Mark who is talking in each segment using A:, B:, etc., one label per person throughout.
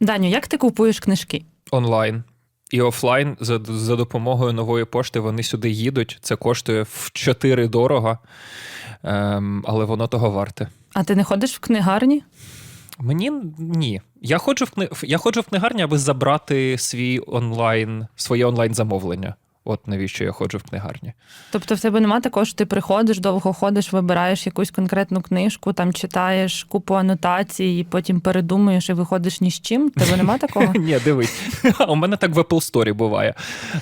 A: Даню, як ти купуєш книжки?
B: онлайн і офлайн за, за допомогою нової пошти вони сюди їдуть. Це коштує в 4 дорого, ем, але воно того варте.
A: А ти не ходиш в книгарні?
B: Мені ні. Я ходжу в кни... я ходжу в книгарні, аби забрати свій онлайн, своє онлайн замовлення. От навіщо я ходжу в книгарні.
A: Тобто в тебе нема такого, що ти приходиш, довго ходиш, вибираєш якусь конкретну книжку, там читаєш купу анотацій, і потім передумуєш і виходиш ні з чим. Тебе нема такого?
B: Ні, дивись. У мене так в Apple Store буває.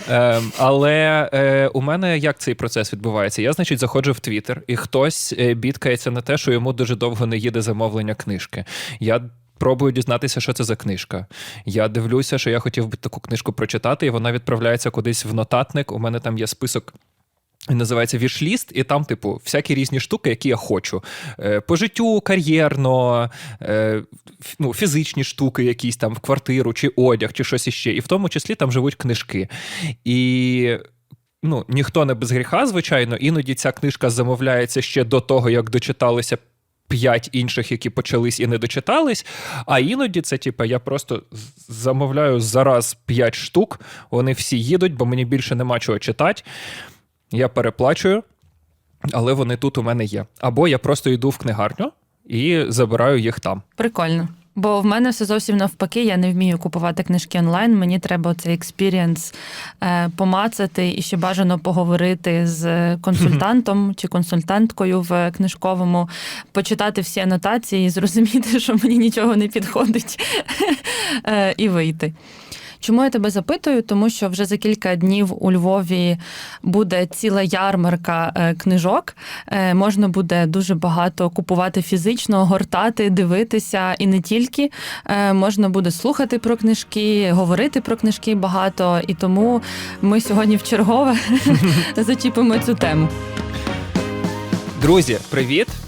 B: Ем, але е, у мене як цей процес відбувається? Я, значить, заходжу в Twitter, і хтось е, бідкається на те, що йому дуже довго не їде замовлення книжки. Я пробую дізнатися, що це за книжка. Я дивлюся, що я хотів би таку книжку прочитати, і вона відправляється кудись в нотатник. У мене там є список. Називається вішліст, і там, типу, всякі різні штуки, які я хочу. Е, по життю, кар'єрно, е, ну, фізичні штуки, якісь там в квартиру, чи одяг, чи щось іще. І в тому числі там живуть книжки. І ну, ніхто не без гріха, звичайно, іноді ця книжка замовляється ще до того, як дочиталися. П'ять інших, які почались і не дочитались. А іноді це, типу, я просто замовляю зараз п'ять штук, вони всі їдуть, бо мені більше нема чого читати. Я переплачую, але вони тут у мене є. Або я просто йду в книгарню і забираю їх там.
A: Прикольно. Бо в мене все зовсім навпаки, я не вмію купувати книжки онлайн. Мені треба цей експірієнс е, помацати і ще бажано поговорити з консультантом чи консультанткою в книжковому, почитати всі анотації, і зрозуміти, що мені нічого не підходить, е, і вийти. Чому я тебе запитую? Тому що вже за кілька днів у Львові буде ціла ярмарка е, книжок. Е, Можна буде дуже багато купувати фізично, гортати, дивитися і не тільки. Е, Можна буде слухати про книжки, говорити про книжки багато. І тому ми сьогодні в чергове зачіпимо цю тему.
B: Друзі, привіт!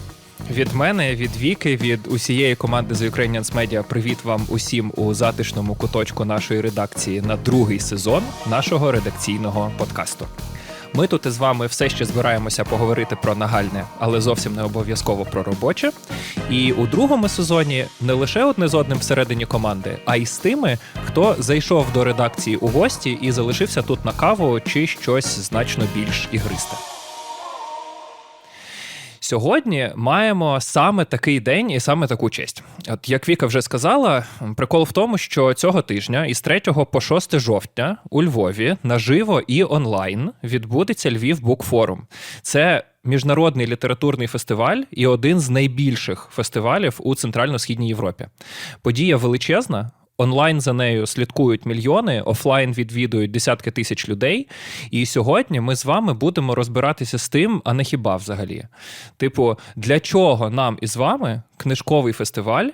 B: Від мене, від Віки, від усієї команди The Ukrainians Media Привіт вам усім у затишному куточку нашої редакції на другий сезон нашого редакційного подкасту. Ми тут із вами все ще збираємося поговорити про нагальне, але зовсім не обов'язково про робоче. І у другому сезоні не лише одне з одним всередині команди, а й з тими, хто зайшов до редакції у гості і залишився тут на каву чи щось значно більш ігристе. Сьогодні маємо саме такий день і саме таку честь. От як Віка вже сказала, прикол в тому, що цього тижня із 3 по 6 жовтня у Львові наживо і онлайн відбудеться Львів Букфорум. Це міжнародний літературний фестиваль і один з найбільших фестивалів у Центрально-східній Європі. Подія величезна. Онлайн за нею слідкують мільйони, офлайн відвідують десятки тисяч людей. І сьогодні ми з вами будемо розбиратися з тим, а не хіба взагалі. Типу, для чого нам із вами книжковий фестиваль,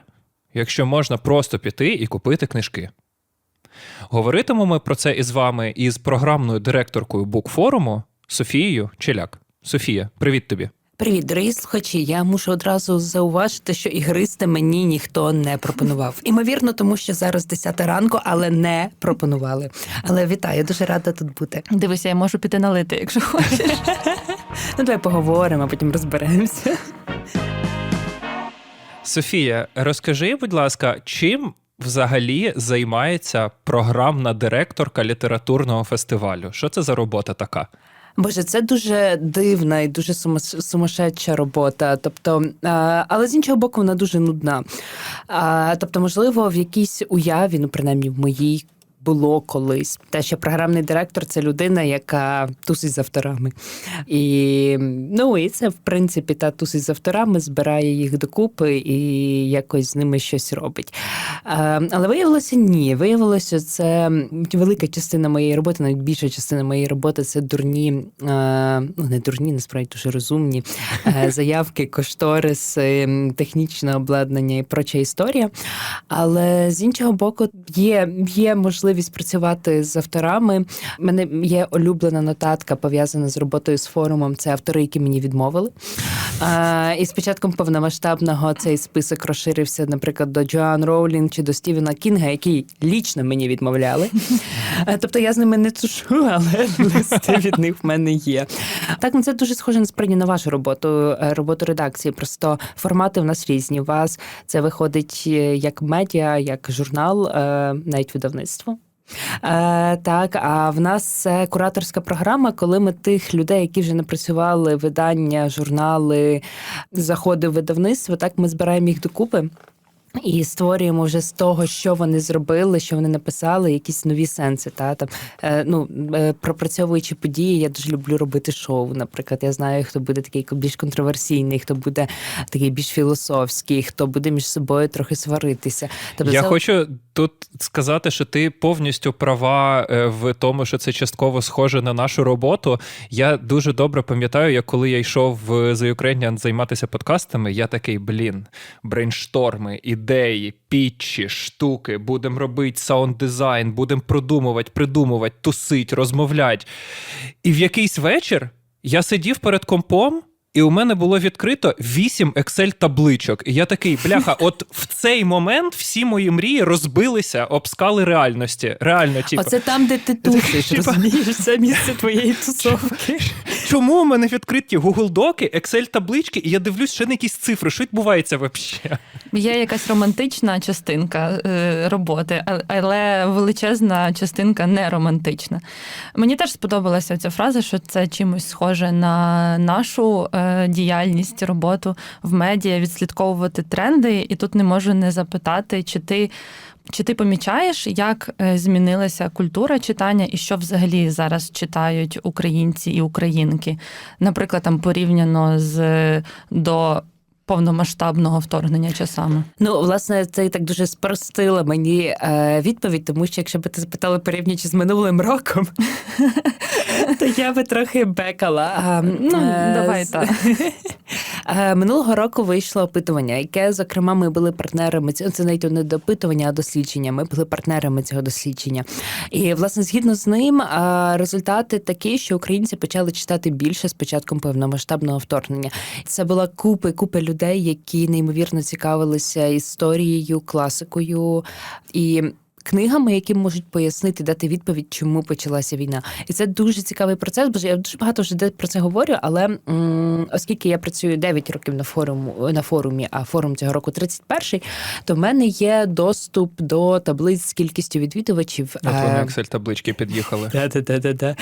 B: якщо можна просто піти і купити книжки? Говоритимемо ми про це із вами із програмною директоркою букфоруму Софією Челяк. Софія, привіт тобі.
C: Привіт, дорогі слухачі. Я мушу одразу зауважити, що ігристи мені ніхто не пропонував. Імовірно, тому що зараз 10 ранку, але не пропонували. Але вітаю, дуже рада тут бути.
A: Дивися, я можу піти налити, якщо хочеш.
C: Ну, давай поговоримо, а потім розберемося.
B: Софія, розкажи, будь ласка, чим взагалі займається програмна директорка літературного фестивалю? Що це за робота така?
C: Боже, це дуже дивна і дуже сумасшедша робота. Тобто, але з іншого боку, вона дуже нудна. Тобто, можливо, в якійсь уяві, ну принаймні в моїй. Було колись те, що програмний директор це людина, яка тусить з авторами. І ну і це в принципі та тусить з авторами, збирає їх докупи і якось з ними щось робить. А, але виявилося ні. Виявилося, це велика частина моєї роботи, навіть більша частина моєї роботи це дурні, е, ну не дурні, насправді дуже розумні е, заявки, кошториси, технічне обладнання і проча історія. Але з іншого боку, є, є можливість працювати з авторами. У мене є улюблена нотатка пов'язана з роботою з форумом. Це автори, які мені відмовили. А, і з початком повномасштабного цей список розширився, наприклад, до Джоан Роулін чи до Стівена Кінга, які лічно мені відмовляли. Тобто я з ними не тушу, але листи від них в мене є. Так, ну це дуже схоже насправді на вашу роботу, е, роботу редакції. Просто формати в нас різні. У вас це виходить е, як медіа, як журнал, е, навіть видавництво. Е, так, а в нас це кураторська програма, коли ми тих людей, які вже напрацювали видання, журнали, заходи в видавництво, так ми збираємо їх докупи. І створюємо вже з того, що вони зробили, що вони написали, якісь нові сенси. Та там е, ну е, пропрацьовуючи події, я дуже люблю робити шоу. Наприклад, я знаю, хто буде такий більш контроверсійний, хто буде такий більш філософський, хто буде між собою трохи сваритися. Тобто
B: Я
C: це-
B: хочу тут сказати, що ти повністю права е, в тому, що це частково схоже на нашу роботу. Я дуже добре пам'ятаю, як коли я йшов в The Ukrainian займатися подкастами, я такий блін, брейншторми, ідеї, пітчі, штуки, будемо робити саунд-дизайн, будемо продумувати, придумувати, тусить, розмовляти. І в якийсь вечір я сидів перед компом. І у мене було відкрито вісім Excel-табличок. І я такий, бляха, от в цей момент всі мої мрії розбилися об скали реальності. Реально, типу,
C: Оце там, де ти тусиш, розумієш, це місце твоєї тусовки.
B: чому у мене відкриті Google доки, Excel-таблички, і я дивлюсь ще на якісь цифри. Що відбувається взагалі?
A: Є якась романтична частинка е, роботи, але величезна частинка не романтична. Мені теж сподобалася ця фраза, що це чимось схоже на нашу е, діяльність, роботу в медіа, відслідковувати тренди. І тут не можу не запитати, чи ти. Чи ти помічаєш, як е, змінилася культура читання і що взагалі зараз читають українці і українки? Наприклад, там порівняно з до повномасштабного вторгнення часами?
C: Ну, власне, це і так дуже спростила мені е, відповідь, тому що якщо б ти запитали порівнюючи з минулим роком, то я би трохи бекала.
A: Ну,
C: е,
A: давай так.
C: Е, Минулого року вийшло опитування, яке, зокрема, ми були партнерами. Це навіть не до опитування, а дослідження. Ми були партнерами цього дослідження. І, власне, згідно з ним, е, результати такі, що українці почали читати більше з початком повномасштабного вторгнення. Це була купи, купи людей, які неймовірно цікавилися історією, класикою і. Книгами, які можуть пояснити, дати відповідь, чому почалася війна, і це дуже цікавий процес. Бо я дуже багато вже про це говорю. Але м, оскільки я працюю 9 років на форуму на форумі, а форум цього року 31, то в мене є доступ до таблиць з кількістю відвідувачів.
B: От вони
C: Е,
B: Excel-таблички під'їхали.
C: Да-да-да-да-да.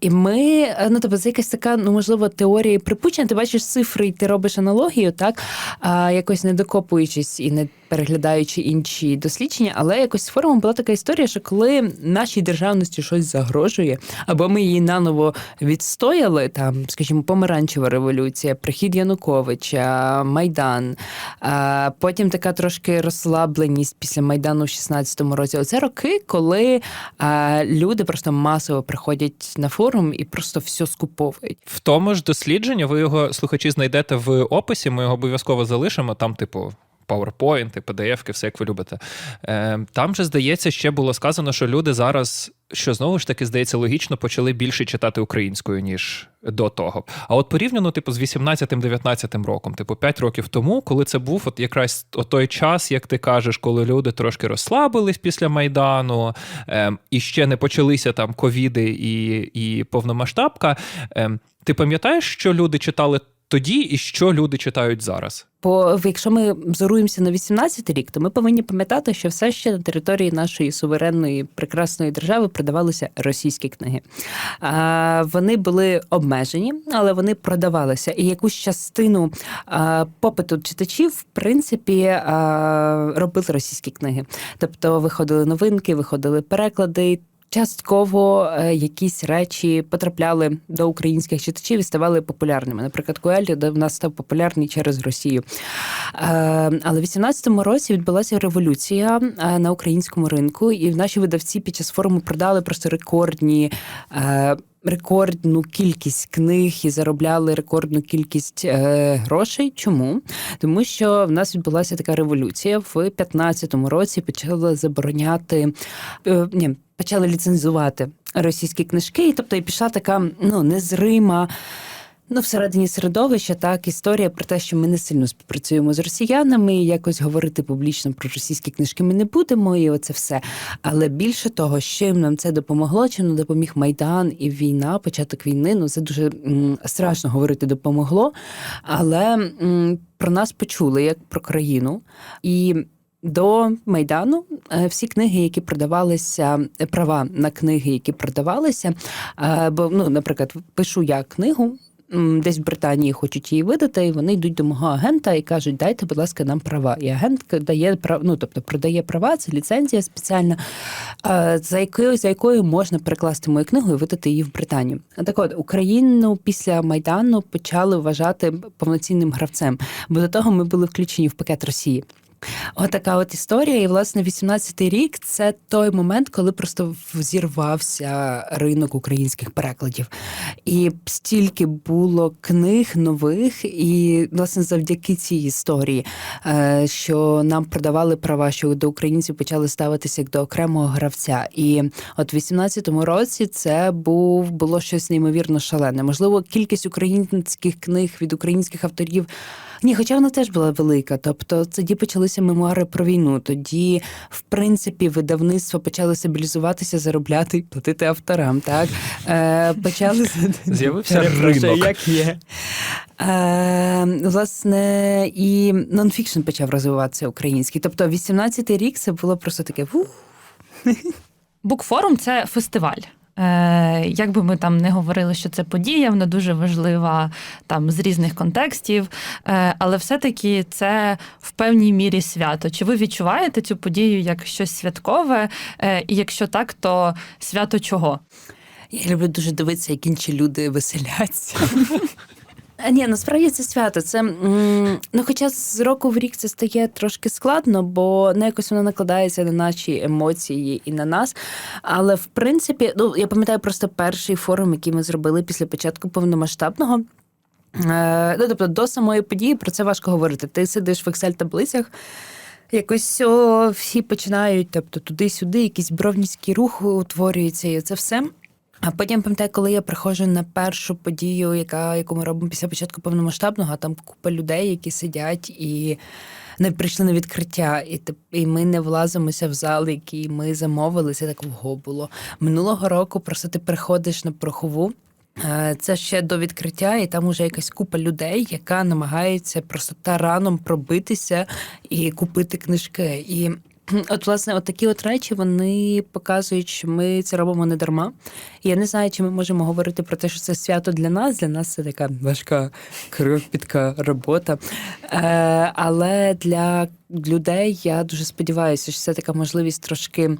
C: І ми, е, ну тобто, це якась така, ну можливо, теорія припущення. Ти бачиш цифри, і ти робиш аналогію, так а, якось не докопуючись і не переглядаючи інші дослідження, але якось з форумом була така історія, що коли нашій державності щось загрожує, або ми її наново відстояли, там, скажімо, помаранчева революція, прихід Януковича, Майдан, а потім така трошки розслабленість після Майдану в 16-му році. Оце роки, коли а, люди просто масово приходять на форум і просто все скуповують.
B: В тому ж дослідженні, ви його слухачі знайдете в описі. Ми його обов'язково залишимо. Там, типу. PowerPoint, PDF, все як ви любите. Е, Там же, здається, ще було сказано, що люди зараз, що знову ж таки, здається, логічно почали більше читати українською, ніж до того. А от порівняно, типу, з 18-19 роком, типу, 5 років тому, коли це був от якраз той час, як ти кажеш, коли люди трошки розслабились після Майдану, е, і ще не почалися там ковіди і, і повномасштабка. Е, ти пам'ятаєш, що люди читали тоді і що люди читають зараз?
C: Бо якщо ми взоруємося на 18-й рік, то ми повинні пам'ятати, що все ще на території нашої суверенної прекрасної держави продавалися російські книги. А, вони були обмежені, але вони продавалися. І якусь частину а, попиту читачів, в принципі, а, робили російські книги. Тобто виходили новинки, виходили переклади. Частково е, якісь речі потрапляли до українських читачів і ставали популярними. Наприклад, Куель в нас став популярний через Росію. Е, Але в 18-му році відбулася революція е, на українському ринку, і наші видавці під час форуму продали просто рекордні. Рекордну кількість книг і заробляли рекордну кількість е, грошей. Чому? Тому що в нас відбулася така революція в 15-му році. Почали забороняти е, ні, почали ліцензувати російські книжки, і тобто і пішла така ну незрима. Ну, всередині середовища так історія про те, що ми не сильно співпрацюємо з росіянами, і якось говорити публічно про російські книжки ми не будемо, і оце все. Але більше того, що їм нам це допомогло, чим нам допоміг Майдан і війна, початок війни. Ну це дуже м, страшно говорити допомогло. Але м, про нас почули як про країну. І до Майдану е, всі книги, які продавалися, е, права на книги, які продавалися. е, Бо, ну, наприклад, пишу я книгу. Десь в Британії хочуть її видати, і вони йдуть до мого агента і кажуть, дайте, будь ласка, нам права. І агент дає ну тобто продає права, це ліцензія спеціальна, за якою за якою можна перекласти мою книгу і видати її в Британію. Так от Україну після майдану почали вважати повноцінним гравцем, бо до того ми були включені в пакет Росії. Отака от історія. І власне 18-й рік це той момент, коли просто взірвався ринок українських перекладів. І стільки було книг нових, і власне завдяки цій історії, е, що нам продавали права, що до українців почали ставитися як до окремого гравця. І от в 18-му році це був було щось неймовірно шалене. Можливо, кількість українських книг від українських авторів. Ні, хоча вона теж була велика. Тобто тоді почалися мемуари про війну. Тоді, в принципі, видавництво почали стабілізуватися, заробляти і платити авторам. Так е, почали
B: З'явився ринок.
C: як є. Е, власне, і нонфікшн почав розвиватися український. Тобто, 18-й рік це було просто таке.
A: Букфорум це фестиваль. Е, як би ми там не говорили, що це подія, вона дуже важлива там з різних контекстів, е, але все-таки це в певній мірі свято. Чи ви відчуваєте цю подію як щось святкове? Е, і якщо так, то свято чого?
C: Я люблю дуже дивитися, як інші люди веселяться. А, Ні, насправді це свято. Це ну, хоча з року в рік це стає трошки складно, бо не якось воно накладається на наші емоції і на нас. Але в принципі, ну я пам'ятаю просто перший форум, який ми зробили після початку повномасштабного. Е, ну, тобто, до самої події про це важко говорити. Ти сидиш в Excel-таблицях. Якось о, всі починають, тобто туди-сюди, якийсь бровніцький рух утворюється, і це все. А потім пам'ятаю, коли я приходжу на першу подію, яка яку ми робимо після початку повномасштабного, там купа людей, які сидять і не прийшли на відкриття, і і ми не влазимося в зал, який ми замовили. Це так вго було минулого року. Просто ти приходиш на порохову. е, Це ще до відкриття, і там уже якась купа людей, яка намагається просто тараном пробитися і купити книжки. І От, власне, от такі от речі вони показують, що ми це робимо не дарма. Я не знаю, чи ми можемо говорити про те, що це свято для нас. Для нас це така важка кропітка робота. Е, але для людей я дуже сподіваюся, що це така можливість трошки.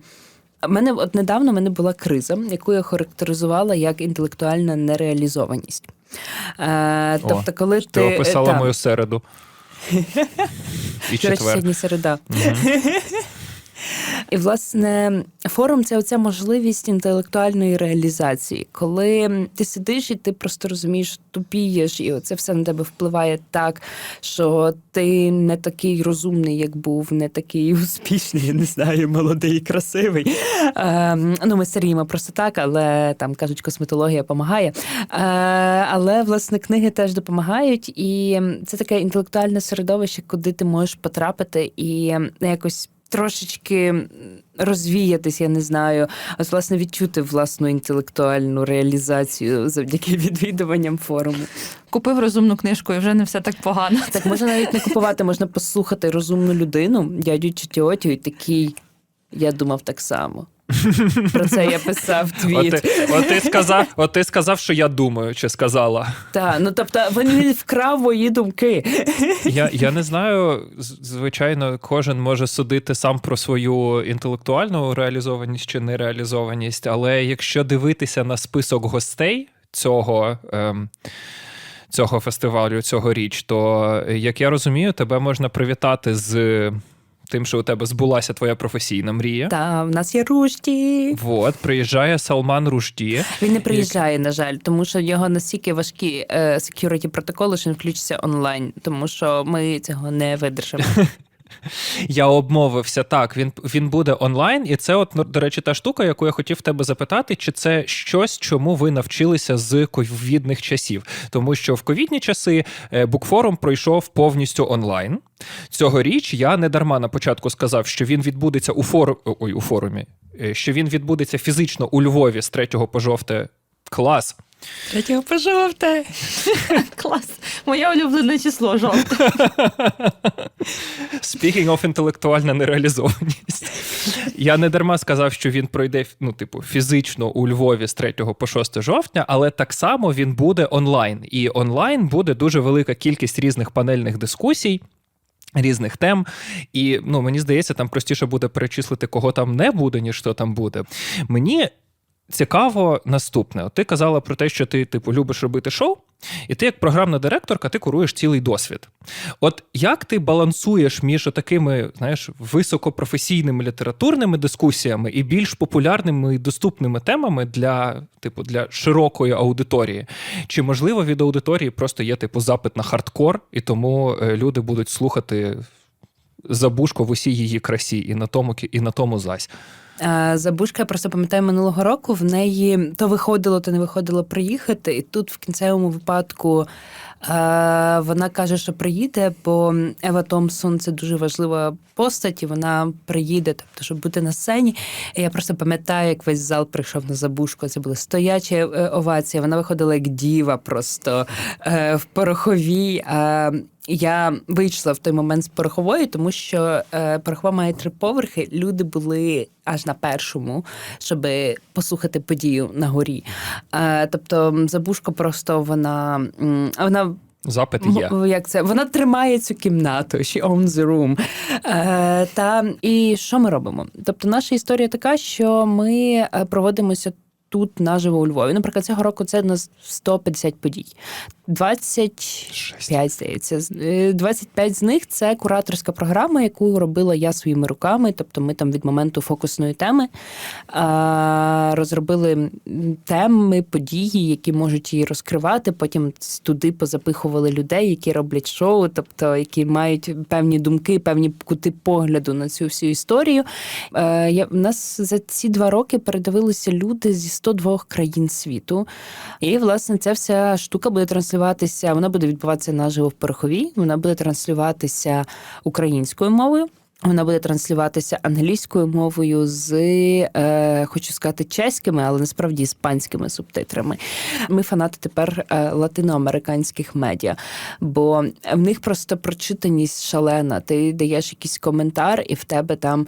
C: Мене от недавно мене була криза, яку я характеризувала як інтелектуальна нереалізованість. Е, тобто, коли
B: Ти
C: ти,
B: описала
C: та,
B: мою середу. І четвер.
C: сьогодні середа. І, власне, форум це оця можливість інтелектуальної реалізації, коли ти сидиш і ти просто розумієш, тупієш, і оце все на тебе впливає так, що ти не такий розумний, як був, не такий успішний, я не знаю, молодий, красивий. Е, ну, ми старіємо просто так, але там кажуть, косметологія допомагає. Е, але власне книги теж допомагають, і це таке інтелектуальне середовище, куди ти можеш потрапити і якось. Трошечки розвіятись, я не знаю, а власне відчути власну інтелектуальну реалізацію завдяки відвідуванням форуму.
A: Купив розумну книжку, і вже не все так погано.
C: Так можна навіть не купувати, можна послухати розумну людину, дядю чи тьотю, і такий. Я думав так само. Про це я писав
B: От
C: твіт.
B: ти, от, ти сказав, от ти сказав, що я думаю, чи сказала.
C: Так, ну тобто він вкрав мої думки.
B: Я, я не знаю, звичайно, кожен може судити сам про свою інтелектуальну реалізованість чи нереалізованість, але якщо дивитися на список гостей цього. Ем, Цього фестивалю цьогоріч, то е, як я розумію, тебе можна привітати з тим, що у тебе збулася твоя професійна мрія.
C: Та в нас є Ружді.
B: Вот, приїжджає Салман Рушді.
C: Він не приїжджає, на жаль, тому що його настільки важкі е, security протоколи, що він включиться онлайн, тому що ми цього не видержимо.
B: Я обмовився. Так, він, він буде онлайн, і це, от, ну, до речі, та штука, яку я хотів тебе запитати, чи це щось, чому ви навчилися з ковідних часів? Тому що в ковідні часи е, букфорум пройшов повністю онлайн. Цьогоріч я не дарма на початку сказав, що він відбудеться у фору... Ой, у форумі, е, що він відбудеться фізично у Львові з 3 по жовте. Клас.
A: Третього по жовте. Клас. Моє улюблене число жовте.
B: Speaking of інтелектуальна нереалізованість. Я не дарма сказав, що він пройде ну, типу, фізично у Львові з 3 по 6 жовтня, але так само він буде онлайн. І онлайн буде дуже велика кількість різних панельних дискусій. Різних тем, і ну мені здається, там простіше буде перечислити, кого там не буде, ніж хто там буде. Мені цікаво наступне. Ти казала про те, що ти типу любиш робити шоу, і ти, як програмна директорка, ти куруєш цілий досвід. От як ти балансуєш між такими, знаєш, високопрофесійними літературними дискусіями і більш популярними і доступними темами для, типу, для широкої аудиторії? Чи можливо від аудиторії просто є типу запит на хардкор, і тому е, люди будуть слухати забушко в усій її красі, і на тому і на тому зась?
C: Е, Забушка, я просто пам'ятаю минулого року. В неї то виходило, то не виходило приїхати. І тут в кінцевому випадку вона каже, що приїде, бо Ева Томпсон це дуже важлива постать, і вона приїде, тобто, щоб бути на сцені. Я просто пам'ятаю, як весь зал прийшов на забушку. Це були стоячі е, овації. Вона виходила як діва, просто е, в пороховій. Е, я вийшла в той момент з порохової, тому що е, порохова має три поверхи. Люди були аж на першому, щоб послухати подію на горі. Е, тобто, забушка просто вона вона.
B: Запит є.
C: Як це? Вона тримає цю кімнату, she owns the room. Е, та, і що ми робимо? Тобто, наша історія така, що ми е, проводимося тут наживо у Львові. Наприклад, цього року це на 150 подій. 25, здається. З- е, 25 з них це кураторська програма, яку робила я своїми руками. Тобто ми там від моменту фокусної теми розробили теми, події, які можуть її розкривати. Потім туди позапихували людей, які роблять шоу, тобто які мають певні думки, певні кути погляду на цю всю історію. Е, я, в нас за ці два роки передивилися люди зі 102 країн світу. І, власне, ця вся штука буде транслюватися, вона буде відбуватися наживо в пороховій, вона буде транслюватися українською мовою. Вона буде транслюватися англійською мовою з, е, хочу сказати, чеськими, але насправді іспанськими субтитрами. Ми фанати тепер е, латиноамериканських медіа, бо в них просто прочитаність шалена. Ти даєш якийсь коментар, і в тебе там.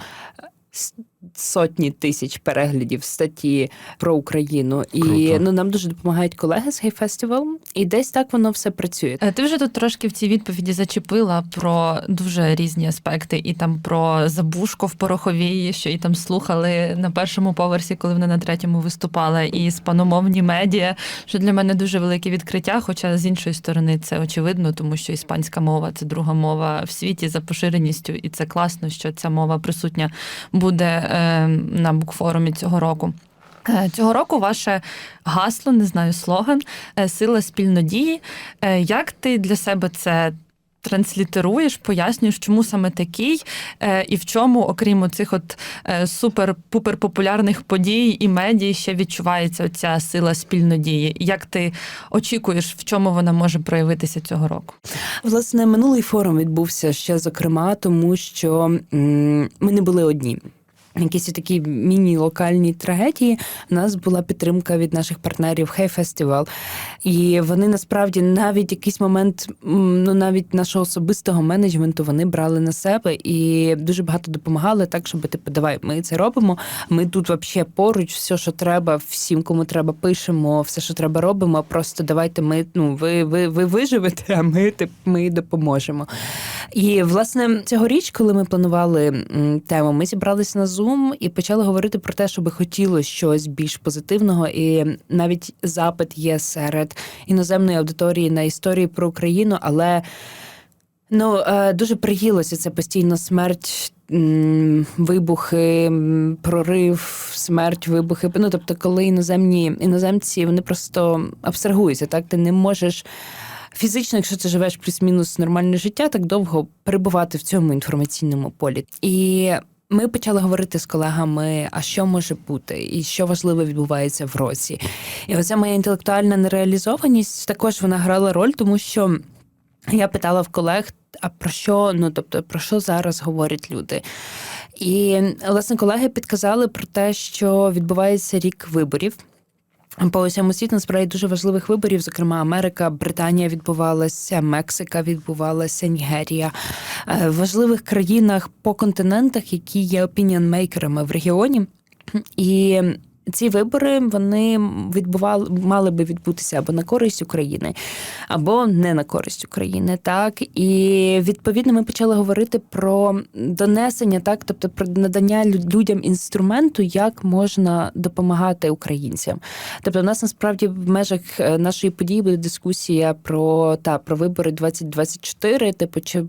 C: Сотні тисяч переглядів статті про Україну, і
B: Круто.
C: ну нам дуже допомагають колеги з Hey і десь так воно все працює.
A: Е, Ти вже тут трошки в цій відповіді зачепила про дуже різні аспекти, і там про забушку в пороховій, що і там слухали на першому поверсі, коли вони на третьому виступали, і спаномовні медіа, що для мене дуже велике відкриття. Хоча з іншої сторони це очевидно, тому що іспанська мова це друга мова в світі за поширеністю, і це класно, що ця мова присутня буде е, на букфорумі цього року. Е, Цього року ваше гасло, не знаю, слоган е, сила спільнодії. Е, Як ти для себе це транслітеруєш, пояснюєш, чому саме такий, е, і в чому, окрім цих от е, супер-пупер популярних подій і медій, ще відчувається ця сила спільнодії? Як ти очікуєш, в чому вона може проявитися цього року?
C: Власне, минулий форум відбувся ще зокрема, тому що ми не були одні. Якісь такі міні-локальні трагедії. У нас була підтримка від наших партнерів Hey Festival. І вони насправді навіть якийсь момент, ну навіть нашого особистого менеджменту вони брали на себе і дуже багато допомагали, так щоб типу, давай, ми це робимо. Ми тут вообще поруч, все, що треба, всім, кому треба, пишемо, все, що треба, робимо. Просто давайте ми, ну ви, ви, ви виживете, а ми тип, ми допоможемо. І власне цьогоріч, коли ми планували тему, ми зібралися на Zoom і почали говорити про те, щоб хотілося щось більш позитивного. І навіть запит є серед іноземної аудиторії на історії про Україну, але ну е, дуже приїлося це постійно смерть. Вибухи, прорив, смерть, вибухи. Ну тобто, коли іноземні іноземці вони просто абстрагуються, так ти не можеш фізично, якщо ти живеш плюс-мінус нормальне життя, так довго перебувати в цьому інформаційному полі. І ми почали говорити з колегами, а що може бути, і що важливо відбувається в році. І оця моя інтелектуальна нереалізованість також вона грала роль, тому що я питала в колег, а про що, ну тобто, про що зараз говорять люди? І власне колеги підказали про те, що відбувається рік виборів. По усьому світу насправді дуже важливих виборів, зокрема Америка, Британія відбувалася, Мексика відбувалася, Нігерія. Е, В важливих країнах по континентах, які є опініонмейкерами в регіоні. І ці вибори вони відбували мали би відбутися або на користь України, або не на користь України. Так і відповідно ми почали говорити про донесення, так тобто про надання лю- людям інструменту, як можна допомагати українцям. Тобто, у нас насправді в межах е, нашої події буде дискусія про та про вибори 2024, типу, чи.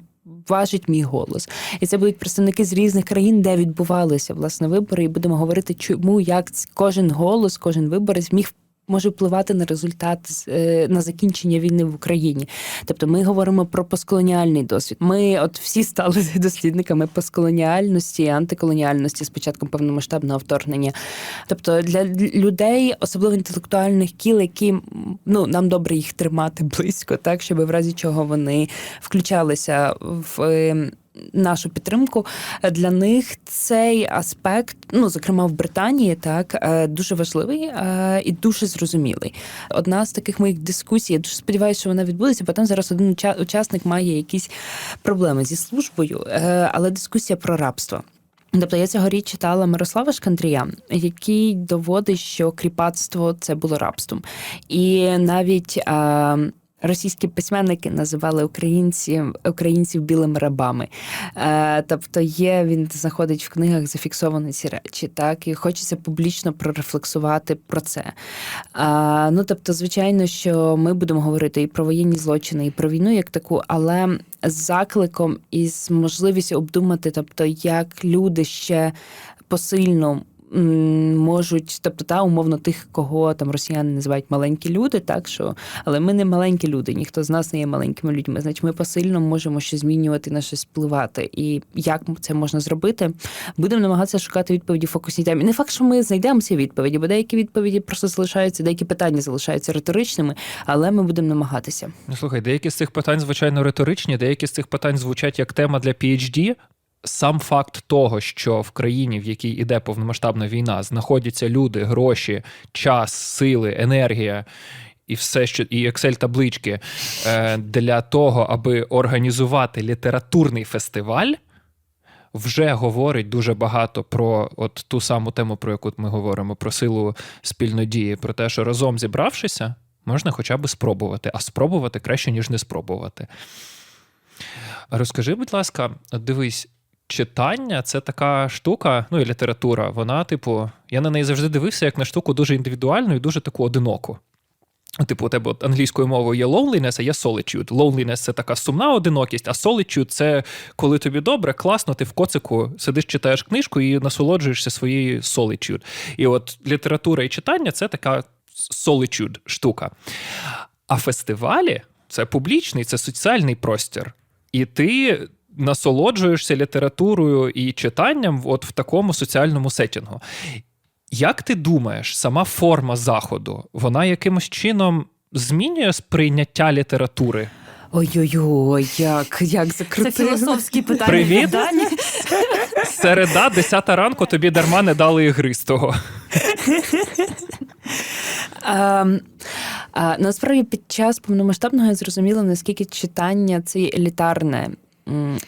C: Важить мій голос, і це будуть представники з різних країн, де відбувалися власне вибори, і будемо говорити, чому як кожен голос, кожен виборець міг може впливати на результат е, на закінчення війни в Україні. Тобто, ми говоримо про постколоніальний досвід. Ми, от всі стали дослідниками постколоніальності антиколоніальності з початком повномасштабного вторгнення. Тобто для людей, особливо інтелектуальних кіл, які ну нам добре їх тримати близько, так щоб в разі чого вони включалися в. Е, Нашу підтримку для них цей аспект, ну зокрема в Британії, так е, дуже важливий е, і дуже зрозумілий. Одна з таких моїх дискусій, я дуже сподіваюся, що вона відбудеться, бо там зараз один учасник має якісь проблеми зі службою, е, але дискусія про рабство. Тобто я цьогоріч читала Мирослава Шкандрія, який доводить, що кріпацтво це було рабством. І навіть а, російські письменники називали українців, українців білими рабами. Е, тобто є, він знаходить в книгах зафіксовані ці речі, так, і хочеться публічно прорефлексувати про це. А, ну, тобто, звичайно, що ми будемо говорити і про воєнні злочини, і про війну як таку, але з закликом і з можливістю обдумати, тобто, як люди ще посильно. Можуть, тобто та умовно тих, кого там росіяни називають маленькі люди, так що але ми не маленькі люди, ніхто з нас не є маленькими людьми. Значить, ми посильно можемо щось змінювати на щось впливати. І як це можна зробити? Будемо намагатися шукати відповіді в фокусній темі. Не факт, що ми знайдемо ці відповіді, бо деякі відповіді просто залишаються, деякі питання залишаються риторичними, але ми будемо намагатися.
B: Ну, слухай, деякі з цих питань, звичайно, риторичні, деякі з цих питань звучать як тема для PhD. Сам факт того, що в країні, в якій іде повномасштабна війна, знаходяться люди, гроші, час, сили, енергія і все, що і Excel-таблички е, для того, аби організувати літературний фестиваль. Вже говорить дуже багато про от ту саму тему, про яку ми говоримо, про силу спільнодії, про те, що разом зібравшися, можна хоча б спробувати, а спробувати краще, ніж не спробувати. Розкажи, будь ласка, дивись, читання це така штука, ну і література, вона, типу, я на неї завжди дивився як на штуку дуже індивідуальну і дуже таку одиноку. Типу, у тебе от англійською мовою є loneliness, а є solitude. Loneliness – це така сумна одинокість, а solitude – це коли тобі добре, класно, ти в коцику сидиш, читаєш книжку і насолоджуєшся своєю solitude. І от література і читання це така solitude штука. А фестивалі це публічний, це соціальний простір. І ти насолоджуєшся літературою і читанням от в такому соціальному сетінгу. Як ти думаєш, сама форма заходу, вона якимось чином змінює сприйняття літератури?
C: Ой-ой-ой, як, як
A: Це філософські питання.
B: Привіт. Середа, 10 ранку, тобі дарма не дали ігри з того.
C: А, а, насправді під час повномасштабного я зрозуміла, наскільки читання це елітарне.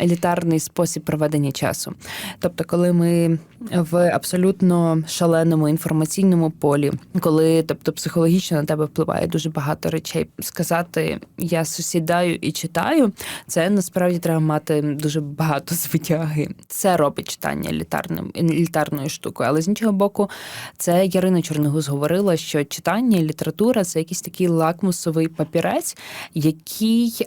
C: Елітарний спосіб проведення часу. Тобто, коли ми в абсолютно шаленому інформаційному полі, коли тобто психологічно на тебе впливає дуже багато речей, сказати я сусідаю і читаю, це насправді треба мати дуже багато звитяги. Це робить читання елітарним елітарною штукою. Але з іншого боку, це Ярина Чорногуз говорила, що читання література це якийсь такий лакмусовий папірець, який.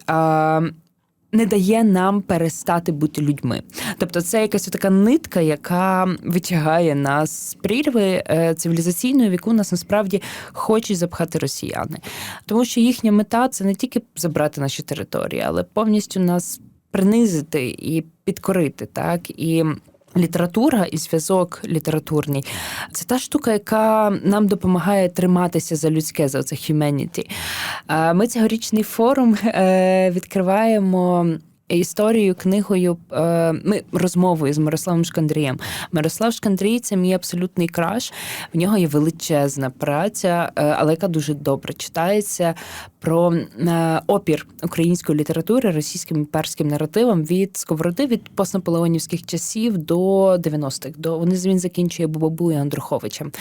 C: Не дає нам перестати бути людьми. Тобто, це якась така нитка, яка витягає нас з прірви е, цивілізаційної, в яку нас насправді хочуть запхати росіяни. Тому що їхня мета це не тільки забрати наші території, але повністю нас принизити і підкорити, так і. Література і зв'язок літературний це та штука, яка нам допомагає триматися за людське, за це humanity. Ми цьогорічний форум е, відкриваємо. Історію книгою е, ми розмовою з Мирославом Шкандрієм. Мирослав Шкандрій це мій абсолютний краш. В нього є величезна праця, е, але яка дуже добре читається про е, опір української літератури російським імперським наративам від сковороди від постнаполеонівських часів до 90-х. До вони він закінчує Бубабу і Андруховичем.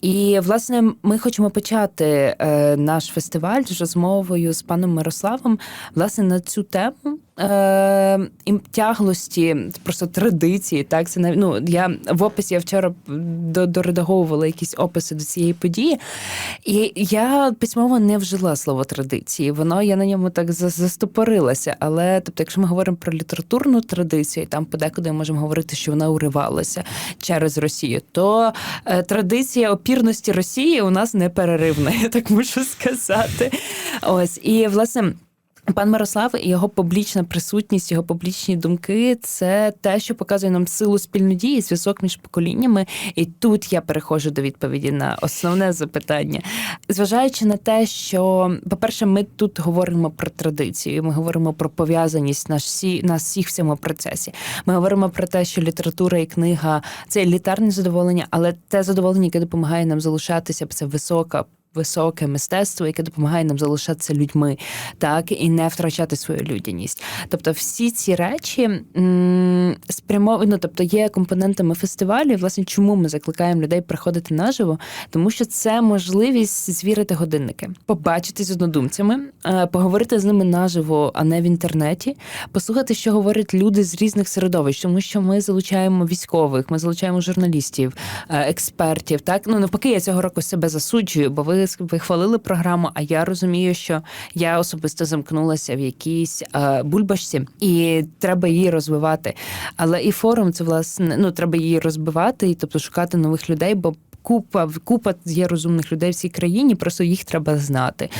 C: І власне ми хочемо почати е, наш фестиваль з розмовою з паном Мирославом власне на цю тему. Е, і тяглості, просто традиції. Так, це ну, я в описі я вчора до- доредаговувала якісь описи до цієї події, і я письмово не вжила слово традиції. Воно я на ньому так застопорилася. Але тобто, якщо ми говоримо про літературну традицію, там подекуди можемо говорити, що вона уривалася через Росію, то е, традиція опірності Росії у нас непереривна, я так можу сказати. Ось і власне. Пан Мирослав і його публічна присутність, його публічні думки це те, що показує нам силу спільнодії, зв'язок між поколіннями. І тут я переходжу до відповіді на основне запитання, зважаючи на те, що, по-перше, ми тут говоримо про традицію, ми говоримо про пов'язаність нас всі нас всіх в цьому процесі. Ми говоримо про те, що література і книга це елітарне задоволення, але те задоволення, яке допомагає нам залишатися, це висока. Високе мистецтво, яке допомагає нам залишатися людьми, так і не втрачати свою людяність. Тобто, всі ці речі спрямовані, ну, тобто є компонентами фестивалю. І, Власне, чому ми закликаємо людей приходити наживо? Тому що це можливість звірити годинники, побачити з однодумцями, е, поговорити з ними наживо, а не в інтернеті, послухати, що говорять люди з різних середовищ, тому що ми залучаємо військових, ми залучаємо журналістів, е, експертів. Так ну навпаки, я цього року себе засуджую, бо ви, ви хвалили програму. А я розумію, що я особисто замкнулася в якійсь е, бульбашці, і треба її розвивати. Але і форум це власне ну треба її розбивати, і тобто шукати нових людей, бо. Купа купа є розумних людей в цій країні, просто їх треба знати.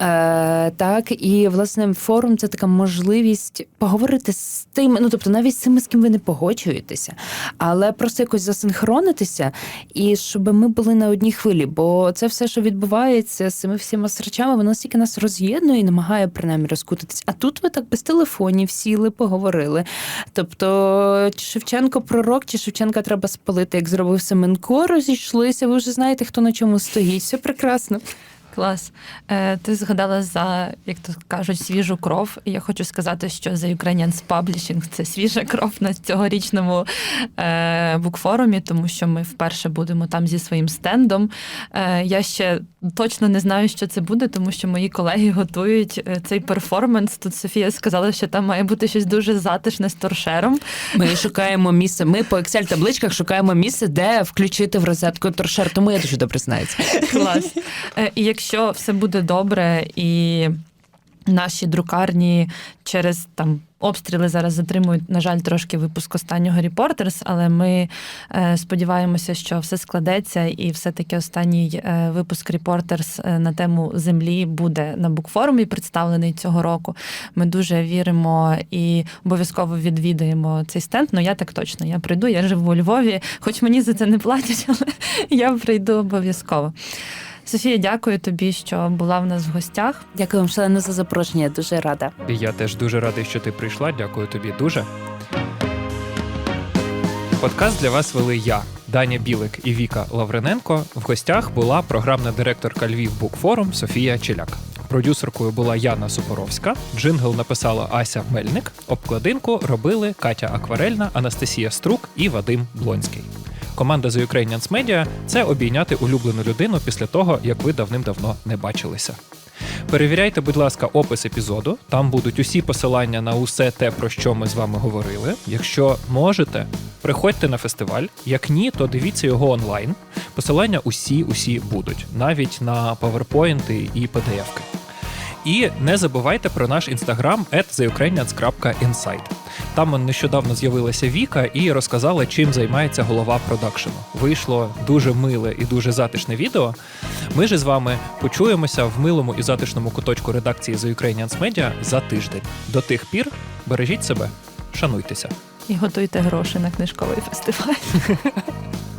C: Е, Так, і власне форум це така можливість поговорити з тим, ну тобто навіть з тими, з ким ви не погоджуєтеся, але просто якось засинхронитися, і щоб ми були на одній хвилі. Бо це все, що відбувається з цими всіма речами, воно стільки нас роз'єднує і намагає принаймні розкутитись. А тут ви так без телефонів сіли, поговорили. Тобто, чи Шевченко пророк, чи Шевченка треба спалити, як зробив Семенко, розійшлися. Ви вже знаєте, хто на чому стоїть. Все прекрасно.
A: Клас. Е, ти згадала за, як то кажуть, свіжу кров. І я хочу сказати, що The Ukrainians Publishing – це свіжа кров на цьогорічному е, букфорумі, тому що ми вперше будемо там зі своїм стендом. Е, я ще точно не знаю, що це буде, тому що мої колеги готують е, цей перформанс. Тут Софія сказала, що там має бути щось дуже затишне з торшером.
C: Ми шукаємо місце. Ми по Excel-табличках шукаємо місце, де включити в розетку торшер. Тому я дуже добре знаю.
A: Клас. Е, І якщо все буде добре, і наші друкарні через там обстріли зараз затримують, на жаль, трошки випуск останнього Reporters, але ми е, сподіваємося, що все складеться, і все-таки останній е, випуск Reporters е, на тему землі буде на букфорумі представлений цього року. Ми дуже віримо і обов'язково відвідаємо цей стенд. Ну я так точно я прийду. Я живу у Львові, хоч мені за це не платять, але я прийду обов'язково. Софія, дякую тобі, що була в нас в гостях.
C: Дякую вам шалено за запрошення. Я дуже рада.
B: І я теж дуже радий, що ти прийшла. Дякую тобі дуже. Подкаст для вас вели я, Даня Білик і Віка Лаврененко. В гостях була програмна директорка Львів Букфорум Софія Челяк. Продюсеркою була Яна Супоровська. Джингл написала Ася Мельник. Обкладинку робили Катя Акварельна, Анастасія Струк і Вадим Блонський. Команда The Ukrainians Media – це обійняти улюблену людину після того, як ви давним-давно не бачилися. Перевіряйте, будь ласка, опис епізоду. Там будуть усі посилання на усе те, про що ми з вами говорили. Якщо можете, приходьте на фестиваль. Як ні, то дивіться його онлайн. Посилання усі усі будуть, навіть на PowerPoint і PDF-ки. І не забувайте про наш інстаграм @theukrainians.insight. Там нещодавно з'явилася Віка і розказала, чим займається голова продакшену. Вийшло дуже миле і дуже затишне відео. Ми ж з вами почуємося в милому і затишному куточку редакції The Ukrainians Media за тиждень. До тих пір бережіть себе, шануйтеся.
A: І готуйте гроші на книжковий фестиваль.